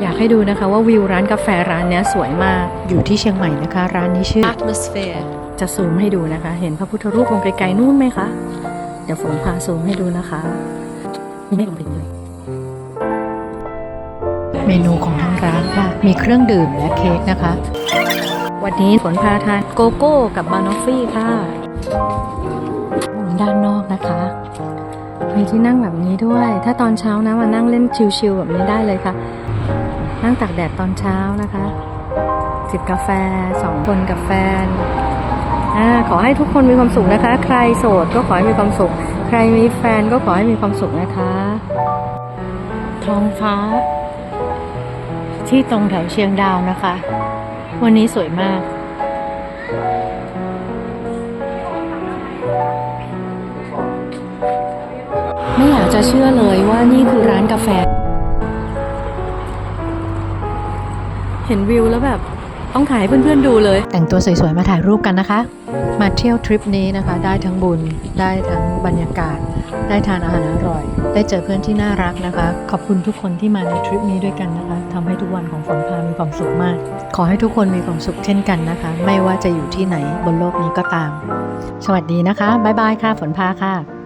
อยากให้ดูนะคะว่าวิวร้านกาแฟร้านเนี้ยสวยมากอยู่ที่เชียงใหม่นะคะ ร้านนี้ชื่อ atmosphere. จะซูมให้ดูนะคะ เห็นพระพุทธรูปตรงไกลๆนู่นไหมคะ เดี๋ยวฝนพาซูมให้ดูนะคะไม่ลงไปเลยเมนูของทางร้านค่ะ มีเครื่องดื่มและเค้กนะคะ วันนี้ฝนพาทานโกโก้กับบานอฟฟี่ค่ะ ด้านนอกนะคะมีที่นั่งแบบนี้ด้วย ถ้าตอนเช้านะมานั่งเล่นชิลๆแบบนี้ได้เลยค่ะ นั่งตากแดดตอนเช้านะคะ จิบกาแฟสองคนกับแฟนอขอให้ทุกคนมีความสุขนะคะ ใครโสดก็ขอให้มีความสุข ใครมีแฟนก็ขอให้มีความสุขนะคะ ท้องฟ้า ที่ตรงแถวเชียงดาวนะคะ วันนี้สวยมากไม่อยากจะเชื่อเลยว่านี่คือร้านกาแฟ ห็นวิวแล้วแบบต้องถ่ายให้เพื่อนๆดูเลย แต่งตัวสวยๆ มาถ่ายรูปกันนะคะ มาเที่ยวทริปนี้นะคะ ได้ทั้งบุญ ได้ทั้งบรรยากาศ ได้ทานอาหารอร่อย ได้เจอเพื่อนที่น่ารักนะคะ ขอบคุณทุกคนที่มาในทริปนี้ด้วยกันนะคะทำให้ทุกวันของฝนพามีความสุขมาก ขอให้ทุกคนมีความสุขเช่นกันนะคะ ไม่ว่าจะอยู่ที่ไหนบนโลกนี้ก็ตาม สวัสดีนะคะ บ๊ายบายค่ะ ฝนพาค่ะ